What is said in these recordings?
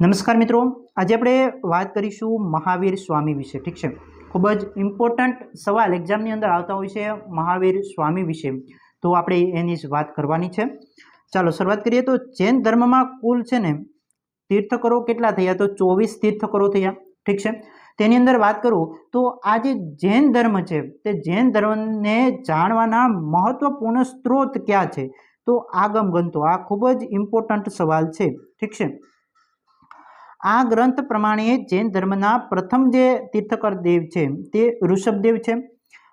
નમસ્કાર મિત્રો. આજે આપણે વાત કરીશું મહાવીર સ્વામી વિશે, ઠીક છે? ખૂબ જ ઇમ્પોર્ટન્ટ સવાલ એક્ઝામની અંદર આવતા હોય છે મહાવીર સ્વામી વિશે. તો આપણે એની જ વાત કરવાની છે. ચાલો, શરૂઆત કરીએ તો જૈન ધર્મમાં કુલ છે ને તીર્થકરો કેટલા થયા? તો ચોવીસ તીર્થકરો થયા, ઠીક છે? તેની અંદર વાત કરું તો આ જે જૈન ધર્મ છે, તે જૈન ધર્મને જાણવાના મહત્વપૂર્ણ સ્ત્રોત ક્યાં છે? તો આગમ ગંતો આ ખૂબ જ ઇમ્પોર્ટન્ટ સવાલ છે, ઠીક છે? આ ગ્રંથ પ્રમાણે જૈન ધર્મના પ્રથમ જે તીર્થકર દેવ છે, તે ઋષભદેવ છે,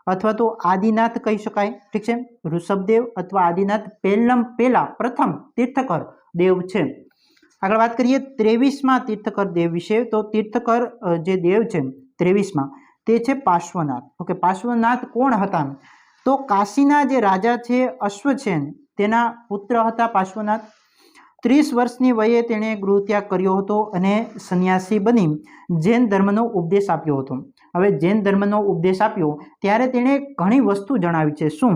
અથવા તો આદિનાથ કહી શકાય, ઠીક છે? ઋષભદેવ અથવા આદિનાથ પહેલમ પહેલા પ્રથમ તીર્થકર દેવ છે. આગળ વાત કરીએ ત્રેવીસમાં તીર્થકર દેવ વિશે, તો તીર્થકર જે દેવ છે, ત્રેવીસમાં, તે છે પાર્શ્વનાથ. ઓકે, પાર્શ્વનાથ કોણ હતા? તો કાશીના જે રાજા છે અશ્વસેન તેના પુત્ર હતા પાર્શ્વનાથ. ત્રીસ વર્ષની વયે તેણે ગૃહત્યાગ કર્યો હતો અને સંન્યાસી બની જૈન ધર્મનો ઉપદેશ આપ્યો હતો. હવે જૈન ધર્મનો ઉપદેશ આપ્યો ત્યારે તેણે ઘણી વસ્તુ જણાવી છે. શું?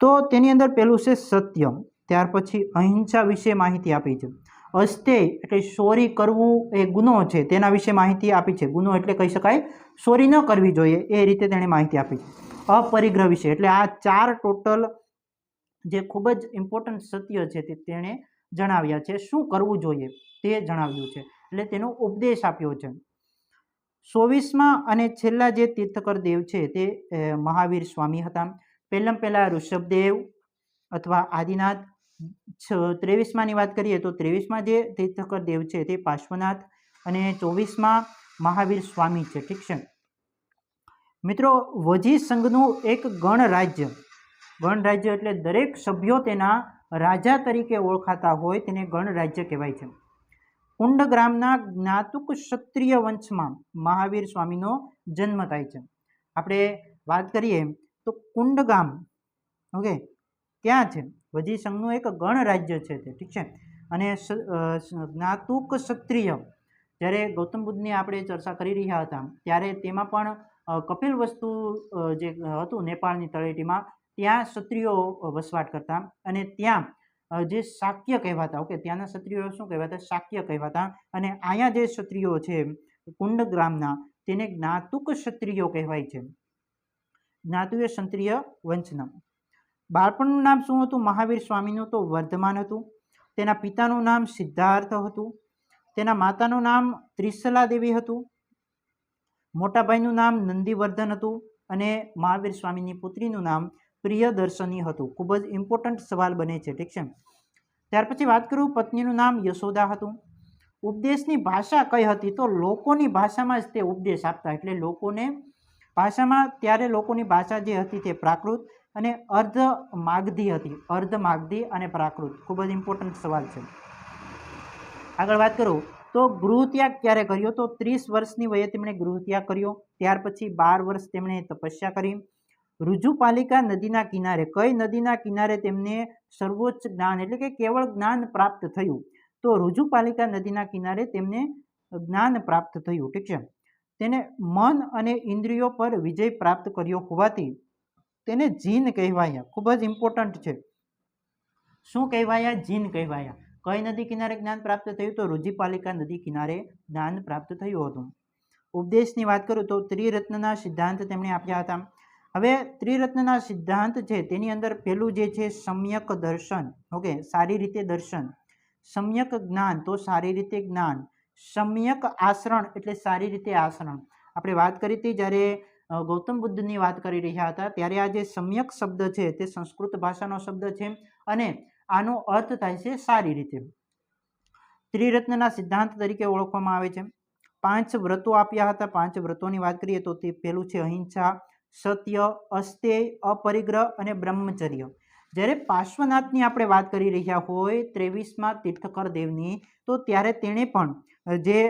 તો તેની અંદર પહેલું છે સત્ય, ત્યાર પછી અહિંસા વિશે માહિતી આપી છે. અસ્તેય એટલે ચોરી કરવું એ ગુનો છે, તેના વિશે માહિતી આપી છે. ગુનો એટલે કહી શકાય ચોરી ન કરવી જોઈએ, એ રીતે તેણે માહિતી આપી છે. અપરિગ્રહ વિશે, એટલે આ ચાર ટોટલ જે ખૂબ જ ઇમ્પોર્ટન્ટ સત્ય છે તે તેણે જણાવ્યા છે, શું કરવું જોઈએ તે જણાવ્યું છે. એટલે તેનો ઉપદેશ આપ્યો છે. ચોવીસમાં અને છેલ્લા જે તીર્થકર દેવ છે તે મહાવીર સ્વામી હતા. પહેલાં પહેલાં ઋષભદેવ અથવા આદિનાથ ત્રેવીસમાંની વાત કરીએ તો ત્રેવીસમાં જે તીર્થકર દેવ છે તે પાર્શ્વનાથ અને ચોવીસમાં મહાવીર સ્વામી છે, ઠીક છે. મિત્રો, વજી સંઘનું એક ગણરાજ્ય ગણરાજ્ય એટલે દરેક સભ્યો તેના રાજા તરીકે ઓળખાતા હોય તેને ગણરાજ્ય કહેવાય છે. કુંડ ગ્રામના જ્ઞાતુક ક્ષત્રિય વંશમાં મહાવીર સ્વામીનો જન્મ થાય છે. આપણે વાત કરીએ તો કુંડ ગામ, ઓકે, ક્યાં છે? વજી સંઘનું એક ગણરાજ્ય છે તે, ઠીક છે? અને જ્ઞાતુક ક્ષત્રિય, જ્યારે ગૌતમ બુદ્ધની આપણે ચર્ચા કરી રહ્યા હતા, ત્યારે તેમાં પણ કપિલ વસ્તુ જે હતું નેપાળની તળેટીમાં ત્યાં ક્ષત્રિયો વસવાટ કરતા અને ત્યાં જે શાક્ય કહેવાતા, ઓકે, ત્યાંના ક્ષત્રિયો શું કહેવાતા? શાક્ય કહેવાતા અને અહીંયા જે ક્ષત્રિયો છે, કુંડ ગ્રામના, તેને જ્ઞાતુક ક્ષત્રિયો કહેવાય છે. જ્ઞાતુય ક્ષત્રિય વંશના. બાળપણનું નામ શું હતું? મહાવીર સ્વામીનું તો વર્ધમાન હતું. તેના પિતાનું નામ સિદ્ધાર્થ હતું. તેના માતાનું નામ ત્રિશલા દેવી હતું. મોટાભાઈનું નામ નંદીવર્ધન હતું અને મહાવીર સ્વામીની પુત્રીનું નામ પ્રિયદર્શની હતું. ખૂબ જ ઇમ્પોર્ટન્ટ સવાલ બને છે, ઠીક છે? ત્યાર પછી વાત કરું પત્નીનું નામ યશોદા હતું. ઉપદેશની ભાષા કઈ હતી તો લોકોની ભાષામાં જ તે ઉપદેશ આપતા. એટલે લોકોને ભાષામાં ત્યારે લોકોની ભાષા જે હતી તે પ્રાકૃત અને અર્ધ માગધી હતી. અર્ધ માગધી અને પ્રાકૃત. ખૂબ જ ઇમ્પોર્ટન્ટ સવાલ છે. આગળ વાત કરું તો ગૃહત્યાગ ક્યારે કર્યો? તો ત્રીસ વર્ષની વયે તેમણે ગૃહત્યાગ કર્યો. ત્યાર પછી બાર વર્ષ તેમણે તપસ્યા કરી. ઋજુપાલિકા નદીના કિનારે, કઈ નદીના કિનારે તેમને સર્વોચ્ચ જ્ઞાન એટલે કે કેવળ જ્ઞાન પ્રાપ્ત થયું? તો રુજુપાલિકા નદીના કિનારે તેમને જ્ઞાન પ્રાપ્ત થયું, ઠીક છે? તેને મન અને ઇન્દ્રિયો પર વિજય પ્રાપ્ત કર્યો હોવાથી તેને જીન કહેવાયા. ખૂબ જ ઇમ્પોર્ટન્ટ છે. શું કહેવાયા? જીન કહેવાયા. કઈ નદી કિનારે જ્ઞાન પ્રાપ્ત થયું? તો રુજુપાલિકા નદી કિનારે જ્ઞાન પ્રાપ્ત થયું હતું. ઉપદેશની વાત કરું તો ત્રિરત્નના સિદ્ધાંત તેમણે આપ્યા હતા. હવે ત્રિરત્નના સિદ્ધાંત છે, તેની અંદર પહેલું જે છે, સમ્યક દર્શન. ઓકે, સારી રીતે દર્શન. સમ્યક જ્ઞાન, તો સારી રીતે જ્ઞાન. સમ્યક આસરણ, એટલે સારી રીતે આસરણ. આપણે વાત કરી હતી જ્યારે ગૌતમ બુદ્ધની વાત કરી રહ્યા હતા, ત્યારે આ જે સમ્યક શબ્દ છે, તે સંસ્કૃત ભાષાનો શબ્દ છે અને આનો અર્થ થાય છે સારી રીતે. ત્રિરત્નના સિદ્ધાંત તરીકે ઓળખવામાં આવે છે. પાંચ વ્રતો આપ્યા હતા. પાંચ વ્રતોની વાત કરીએ તો તે પહેલું છે અહિંસા સત્ય અસ્તેય અપરિગ્રહ અને બ્રહ્મચર્ય. જ્યારે પાર્શ્વનાથની આપણે વાત કરી રહ્યા હોય ત્રેવીસમાં તીર્થકર દેવની તો ત્યારે તેણે પણ જે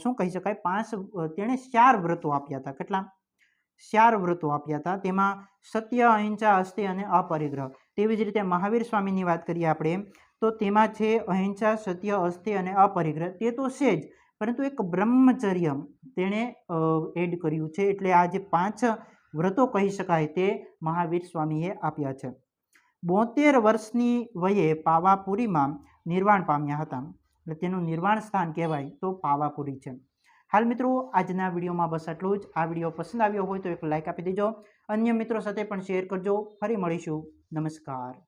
શું કહી શકાય? પાંચ તેણે ચાર વ્રતો આપ્યા હતા. કેટલા? ચાર વ્રતો આપ્યા હતા. તેમાં સત્ય, અહિંસા અસ્તે અને અપરિગ્રહ. તેવી જ રીતે મહાવીર સ્વામીની વાત કરીએ આપણે, તો તેમાં છે અહિંસા, સત્ય અસ્તે અને અપરિગ્રહ. તે તો છે જ, પરંતુ એક બ્રહ્મચર્ય તેણે એડ કર્યું છે. એટલે આ જે પાંચ વ્રતો કહી શકાય તે મહાવીર સ્વામીએ આપ્યા છે. બોતેર વર્ષની વયે પાવાપુરીમાં નિર્વાણ પામ્યા હતા. એટલે તેનું નિર્વાણ સ્થાન કહેવાય તો પાવાપુરી છે. હાલ મિત્રો, આજના વિડીયોમાં બસ આટલું જ. આ વીડિયો પસંદ આવ્યો હોય તો એક લાઇક આપી દેજો. અન્ય મિત્રો સાથે પણ શેર કરજો. ફરી મળીશું. નમસ્કાર.